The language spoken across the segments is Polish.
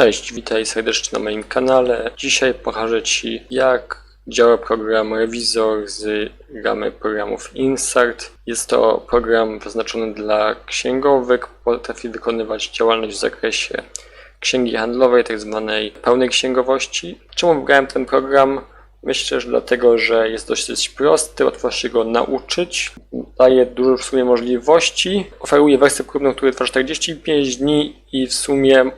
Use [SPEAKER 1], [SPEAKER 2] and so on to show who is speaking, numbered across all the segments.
[SPEAKER 1] Cześć, witaj serdecznie na moim kanale. Dzisiaj pokażę Ci jak działa program Rewizor z ramy programów Insert. Jest to program przeznaczony dla księgowych, potrafi wykonywać działalność w zakresie księgi handlowej, tak zwanej pełnej księgowości. Czemu wybrałem ten program? Myślę, że dlatego, że jest dosyć prosty, łatwo się go nauczyć, daje dużo w sumie możliwości, oferuje wersję próbną, która trwa 45 dni i w sumie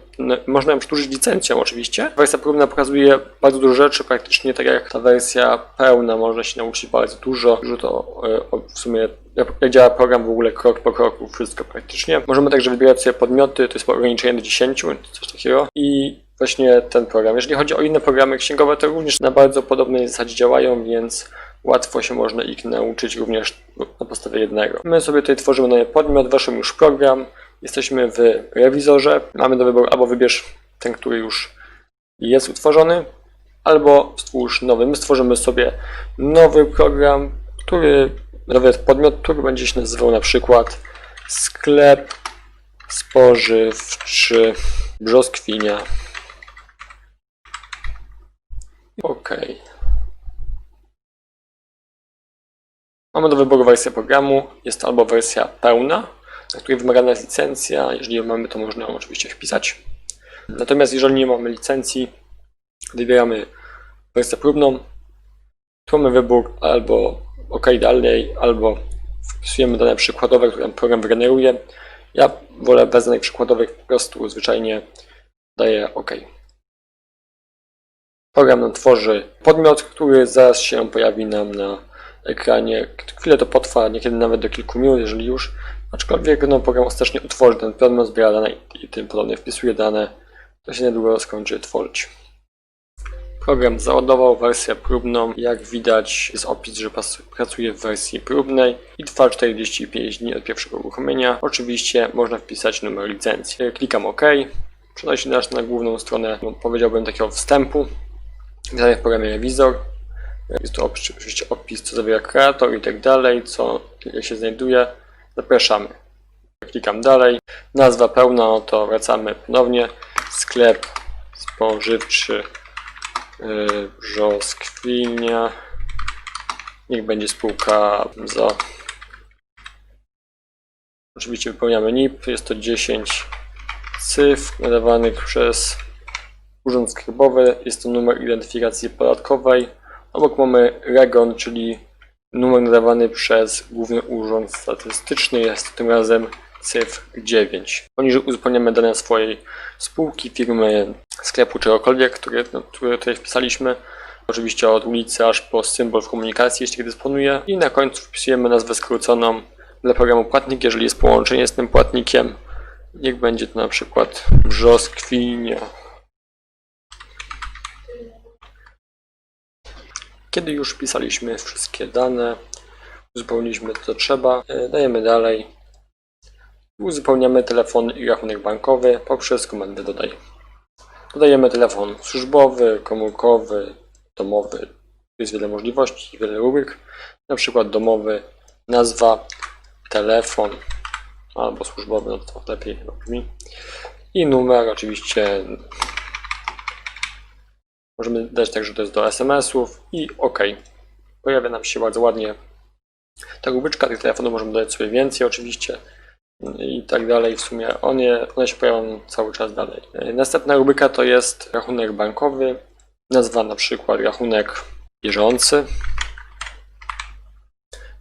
[SPEAKER 1] można ją przedłużyć licencją oczywiście. Wersja próbna pokazuje bardzo dużo rzeczy, praktycznie tak jak ta wersja pełna, można się nauczyć bardzo dużo. Dużo to e, w sumie jak działa program w ogóle krok po kroku, wszystko praktycznie. Możemy także wybierać sobie podmioty, to jest ograniczenie do 10, coś takiego. I właśnie ten program. Jeżeli chodzi o inne programy księgowe, to również na bardzo podobnej zasadzie działają, więc łatwo się można ich nauczyć również na podstawie jednego. My sobie tutaj tworzymy nowy podmiot, weszłem już program, jesteśmy w rewizorze, mamy do wyboru albo wybierz ten, który już jest utworzony, albo stwórz nowy. My stworzymy sobie nowy program, który, nowy podmiot, który będzie się nazywał na przykład sklep spożywczy brzoskwinia. OK. Mamy do wyboru wersję programu. Jest albo wersja pełna, na której wymagana jest licencja. Jeżeli ją mamy, to można ją oczywiście wpisać. Natomiast jeżeli nie mamy licencji, wybieramy wersję próbną. Tu mamy wybór albo OK dalej, albo wpisujemy dane przykładowe, które program wygeneruje. Ja wolę bez danych przykładowych, po prostu zwyczajnie daję OK. Program nam tworzy podmiot, który zaraz się pojawi nam na ekranie. Chwilę to potrwa, niekiedy nawet do kilku minut, jeżeli już. Aczkolwiek no, program ostatecznie utworzy ten podmiot, zbiera dane i, tym podobnie wpisuje dane. To się niedługo skończy tworzyć. Program załadował wersję próbną. Jak widać jest opis, że pracuje w wersji próbnej i trwa 45 dni od pierwszego uruchomienia. Oczywiście można wpisać numer licencji. Klikam OK. Przenosi nas na główną stronę, no, powiedziałbym takiego wstępu. Dalej w programie Rewizor. Jest tu oczywiście opis, co zawiera kreator i tak dalej, co się znajduje. Zapraszamy. Klikam dalej. Nazwa pełna, no to wracamy ponownie. Sklep spożywczy yy, Brzoskwinia. Niech będzie spółka za. Oczywiście wypełniamy NIP. Jest to 10 cyfr nadawanych przez Urząd Skarbowy. Jest to numer identyfikacji podatkowej. Obok mamy REGON, czyli numer nadawany przez Główny Urząd Statystyczny. Jest tym razem cyfr 9. Poniżej uzupełniamy dane swojej spółki, firmy, sklepu, czegokolwiek, które, no, które tutaj wpisaliśmy. Oczywiście od ulicy aż po symbol w komunikacji, jeśli dysponuje. I na końcu wpisujemy nazwę skróconą dla programu płatnik, jeżeli jest połączenie z tym płatnikiem. Niech będzie to na przykład brzoskwinia. Kiedy już wpisaliśmy wszystkie dane, uzupełniliśmy to co trzeba, e, dajemy dalej. Uzupełniamy telefon i rachunek bankowy poprzez komendę dodaj. Dodajemy telefon służbowy, komórkowy, domowy. Tu jest wiele możliwości, wiele rubryk. Na przykład domowy, nazwa, telefon albo służbowy, no to lepiej brzmi. I numer oczywiście Możemy dać także to jest do SMS-ów i OK. Pojawia nam się bardzo ładnie ta rubryczka tych telefonów, możemy dodać sobie więcej oczywiście i tak dalej. W sumie one, one się pojawiają cały czas dalej. Następna rubryka to jest rachunek bankowy. Nazwa na przykład rachunek bieżący.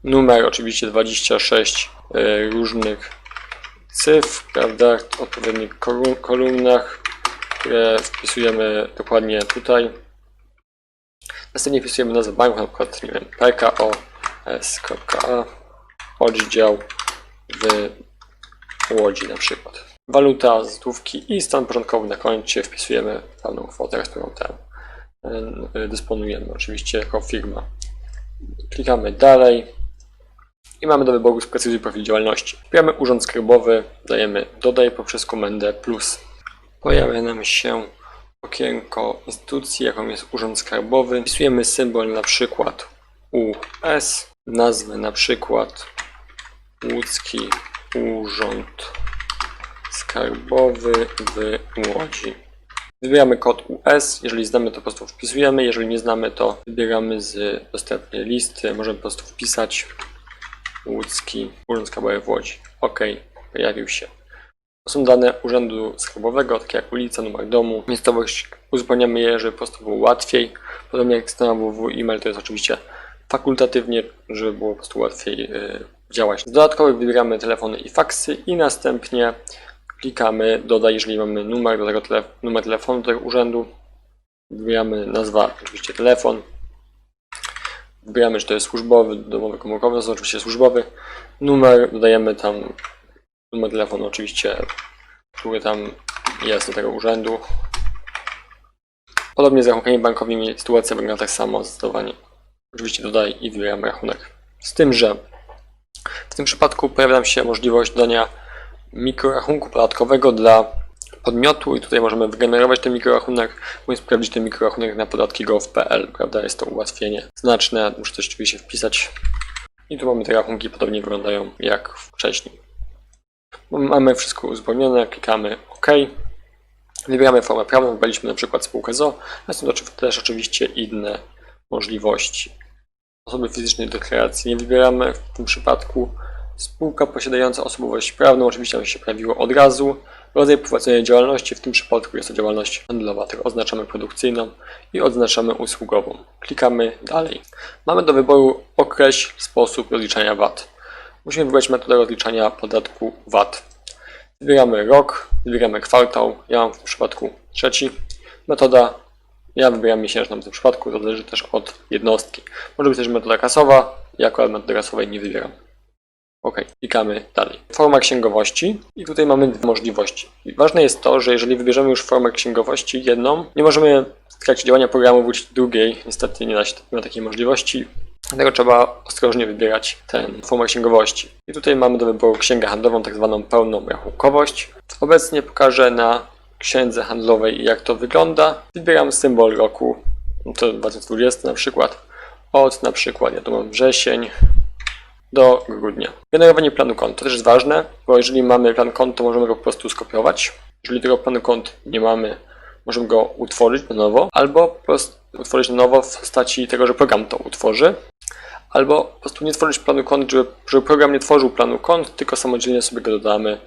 [SPEAKER 1] Numer oczywiście 26 y, różnych cyfr, prawda, w odpowiednich kolum- kolumnach które wpisujemy dokładnie tutaj. Następnie wpisujemy nazwę banku, na przykład, nie wiem, PKO S.A. oddział w Łodzi na przykład. Waluta, złotówki i stan porządkowy na koncie wpisujemy daną kwotę, którą tam e, dysponujemy, oczywiście jako firma. Klikamy dalej i mamy do wyboru sprecyzuj profil działalności. Wybieramy urząd skarbowy, dajemy dodaj poprzez komendę plus. Pojawia nam się okienko instytucji, jaką jest Urząd Skarbowy. Wpisujemy symbol na przykład US, nazwę na przykład Łódzki Urząd Skarbowy w Łodzi. Wybieramy kod US, jeżeli znamy to po prostu wpisujemy, jeżeli nie znamy to wybieramy z dostępnej listy, możemy po prostu wpisać łódzki Urząd Skarbowy w Łodzi. OK, pojawił się. Są dane urzędu skarbowego, takie jak ulica, numer domu, miejscowość. Uzupełniamy je, żeby po prostu było łatwiej. Podobnie jak strona www e-mail to jest oczywiście fakultatywnie, żeby było po prostu łatwiej yy, działać. Z dodatkowych wybieramy telefony i faksy i następnie klikamy dodaj, jeżeli mamy numer do tego tele, numer telefonu do tego urzędu. Wybieramy nazwa, oczywiście telefon. Wybieramy, czy to jest służbowy, domowy, komórkowy, to jest oczywiście służbowy. Numer, dodajemy tam numer telefonu oczywiście, który tam jest do tego urzędu. Podobnie z rachunkami bankowymi sytuacja wygląda tak samo zdecydowanie. Oczywiście dodaj i wybieramy rachunek. Z tym, że w tym przypadku pojawia nam się możliwość dodania mikrorachunku podatkowego dla podmiotu i tutaj możemy wygenerować ten mikrorachunek, bądź sprawdzić ten mikrorachunek na podatki.gov.pl, prawda? Jest to ułatwienie znaczne, muszę też oczywiście wpisać. I tu mamy te rachunki, podobnie wyglądają jak wcześniej. Mamy wszystko uzupełnione, klikamy OK. Wybieramy formę prawną, wybraliśmy na przykład spółkę ZO, a są też oczywiście inne możliwości. Osoby fizycznej deklaracji nie wybieramy w tym przypadku. Spółka posiadająca osobowość prawną oczywiście nam się pojawiło od razu. Rodzaj prowadzenia działalności, w tym przypadku jest to działalność handlowa, tylko oznaczamy produkcyjną i odznaczamy usługową. Klikamy dalej. Mamy do wyboru określ sposób rozliczania VAT. Musimy wybrać metodę rozliczania podatku VAT. Wybieramy rok, wybieramy kwartał, ja mam w tym przypadku trzeci. Metoda, ja wybieram miesięczną w tym przypadku, to zależy też od jednostki. Może być też metoda kasowa, ja akurat metody kasowej nie wybieram. OK, klikamy dalej. Forma księgowości i tutaj mamy dwie możliwości. I ważne jest to, że jeżeli wybierzemy już formę księgowości jedną, nie możemy w trakcie działania programu wrócić drugiej. Niestety nie, da się, nie ma takiej możliwości. Dlatego trzeba ostrożnie wybierać tę formę księgowości. I tutaj mamy do wyboru księgę handlową, tak zwaną pełną rachunkowość. Obecnie pokażę na księdze handlowej jak to wygląda. Wybieram symbol roku, to 2020 na przykład, od na przykład, ja tu mam wrzesień, do grudnia. Generowanie planu kont to też jest ważne, bo jeżeli mamy plan kont, to możemy go po prostu skopiować. Jeżeli tego planu kont nie mamy, możemy go utworzyć na nowo, albo po prostu utworzyć na nowo w postaci tego, że program to utworzy, albo po prostu nie tworzyć planu kont, żeby, żeby program nie tworzył planu kont, tylko samodzielnie sobie go dodamy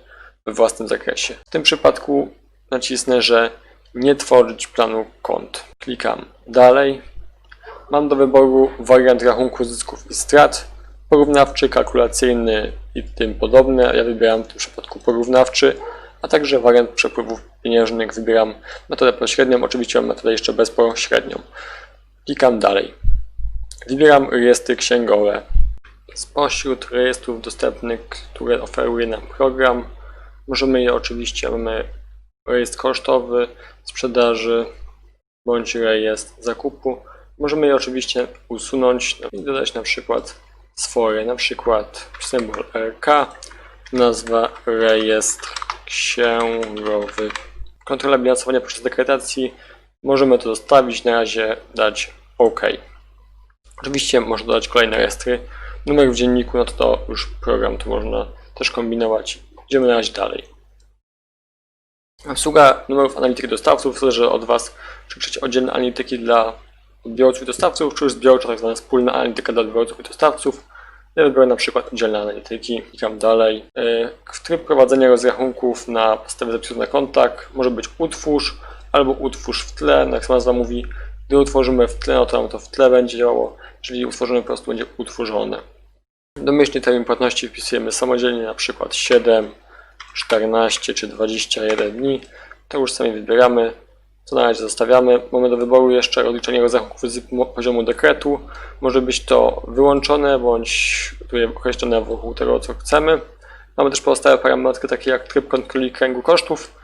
[SPEAKER 1] we własnym zakresie. W tym przypadku nacisnę, że nie tworzyć planu kont. Klikam dalej. Mam do wyboru wariant rachunku zysków i strat porównawczy, kalkulacyjny i tym podobne. Ja wybieram w tym przypadku porównawczy, a także wariant przepływów pieniężnych. Wybieram metodę pośrednią, oczywiście mam metodę jeszcze bezpośrednią. Klikam dalej. Wybieram rejestry księgowe. Spośród rejestrów dostępnych, które oferuje nam program, możemy je oczywiście, mamy rejestr kosztowy, sprzedaży bądź rejestr zakupu. Możemy je oczywiście usunąć i dodać na przykład swoje, na przykład symbol RK, nazwa rejestr księgowy. Kontrola bilansowania poprzez dekretację. Możemy to zostawić, na razie dać OK. Oczywiście można dodać kolejne rejestry. Numer w dzienniku, no to, to już program, to można też kombinować. Idziemy na razie dalej. Obsługa numerów analityki dostawców zależy od Was, czy chcecie oddzielne analityki dla odbiorców i dostawców, czy już zbiorcza, tak zwana wspólna analityka dla odbiorców i dostawców. Ja wybiorę na przykład oddzielne analityki, klikam dalej. W e, tryb prowadzenia rozrachunków na podstawie zapisu na kontakt może być utwórz albo utwórz w tle, no jak sama nazwa mówi, gdy utworzymy w tle, no to to w tle będzie działało, jeżeli utworzymy po prostu będzie utworzone. Domyślnie termin płatności wpisujemy samodzielnie, na przykład 7, 14 czy 21 dni. To już sami wybieramy. To na razie zostawiamy. Mamy do wyboru jeszcze rozliczenie rozrachunków z poziomu dekretu. Może być to wyłączone bądź tutaj określone wokół tego, co chcemy. Mamy też pozostałe parametry, takie jak tryb kontroli kręgu kosztów.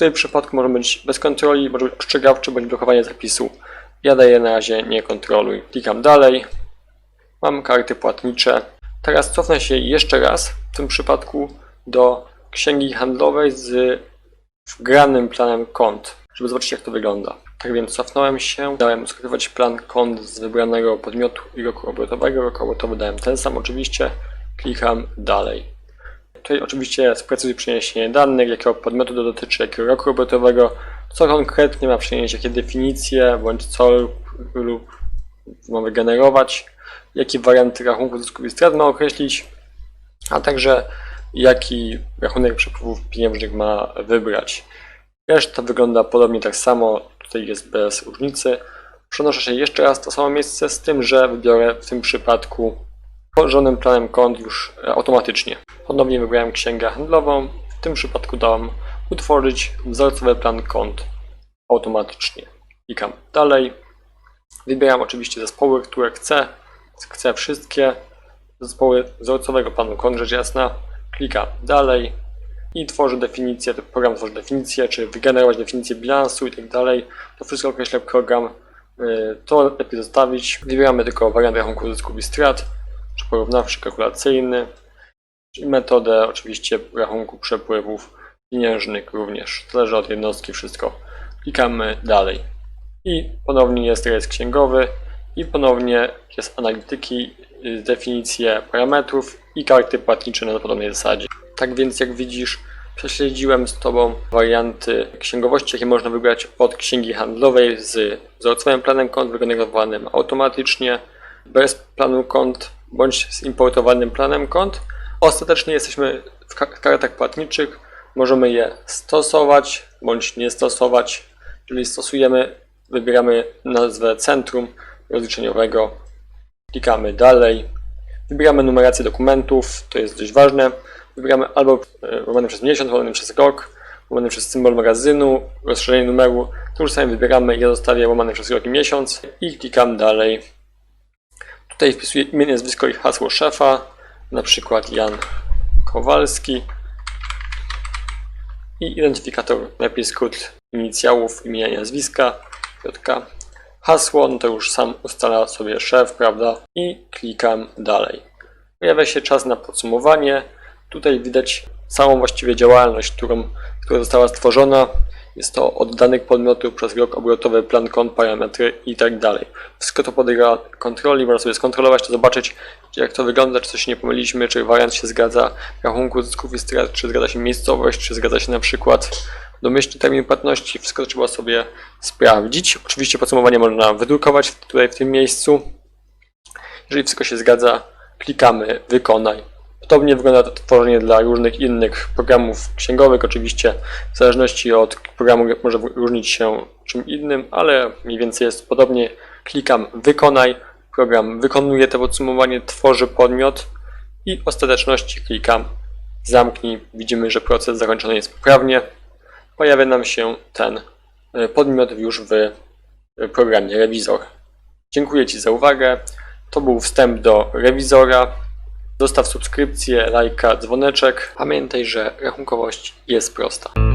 [SPEAKER 1] W przypadku może być bez kontroli, może być ostrzegawczy bądź blokowanie zapisu. Ja daję na razie nie kontroluj. Klikam dalej. Mam karty płatnicze. Teraz cofnę się jeszcze raz, w tym przypadku do księgi handlowej z wgranym planem kont żeby zobaczyć jak to wygląda. Tak więc cofnąłem się, dałem skrywać plan kont z wybranego podmiotu i roku obrotowego. Rok obrotowy dałem ten sam oczywiście. Klikam dalej. Tutaj oczywiście sprecyzuj przeniesienie danych, jakiego podmiotu to dotyczy, jakiego roku obrotowego. Co konkretnie ma przynieść, jakie definicje, bądź co lub, ma wygenerować, jakie warianty rachunku zysków i strat ma określić, a także jaki rachunek przepływów pieniężnych ma wybrać. Reszta wygląda podobnie tak samo, tutaj jest bez różnicy. Przenoszę się jeszcze raz w to samo miejsce, z tym, że wybiorę w tym przypadku położonym planem kont już e, automatycznie. Ponownie wybrałem księgę handlową, w tym przypadku dałem utworzyć wzorcowy plan kont automatycznie. Klikam dalej. Wybieram oczywiście zespoły, które chcę. Chcę wszystkie zespoły wzorcowego planu kont, rzecz jasna. Klikam dalej i tworzę definicję, program tworzy definicję, czy wygenerować definicję bilansu i tak dalej. To wszystko określa program. Yy, To lepiej zostawić. Wybieramy tylko wariant rachunku zysków i strat, czy porównawczy, kalkulacyjny. I metodę oczywiście rachunku przepływów pieniężnych również. Zależy od jednostki wszystko. Klikamy dalej. I ponownie jest rejestr księgowy i ponownie jest analityki, y, definicje parametrów i karty płatnicze na podobnej zasadzie. Tak więc jak widzisz, prześledziłem z Tobą warianty księgowości, jakie można wybrać od księgi handlowej z wzorcowym planem kont wygenerowanym automatycznie, bez planu kont bądź z importowanym planem kont. Ostatecznie jesteśmy w ka- kartach płatniczych, możemy je stosować bądź nie stosować. Jeżeli stosujemy, wybieramy nazwę centrum rozliczeniowego, klikamy dalej, wybieramy numerację dokumentów, to jest dość ważne. Wybieramy albo e, łamane przez miesiąc, łamane przez rok, łamane przez symbol magazynu, rozszerzenie numeru. To już sami wybieramy, ja zostawię łamane przez rok i miesiąc i klikam dalej. Tutaj wpisuję imię, nazwisko i hasło szefa, na przykład Jan Kowalski i identyfikator, najpierw skrót inicjałów imienia i nazwiska, JK. Hasło, no to już sam ustala sobie szef, prawda? I klikam dalej. Pojawia się czas na podsumowanie. Tutaj widać całą właściwie działalność, którą, która została stworzona. Jest to od danych podmiotu przez rok obrotowy, plan kont, parametry i tak dalej. Wszystko to podlega kontroli, można sobie skontrolować, to zobaczyć jak to wygląda, czy coś nie pomyliliśmy, czy wariant się zgadza rachunku zysków i strat, czy zgadza się miejscowość, czy zgadza się na przykład domyślny termin płatności. Wszystko trzeba sobie sprawdzić. Oczywiście podsumowanie można wydrukować tutaj w tym miejscu. Jeżeli wszystko się zgadza, klikamy wykonaj. Podobnie wygląda to tworzenie dla różnych innych programów księgowych. Oczywiście w zależności od programu może różnić się czym innym, ale mniej więcej jest podobnie. Klikam wykonaj. Program wykonuje to podsumowanie, tworzy podmiot i w ostateczności klikam zamknij. Widzimy, że proces zakończony jest poprawnie. Pojawia nam się ten e, podmiot już w e, programie Rewizor. Dziękuję Ci za uwagę. To był wstęp do rewizora. Zostaw subskrypcję, lajka, dzwoneczek. Pamiętaj, że rachunkowość jest prosta.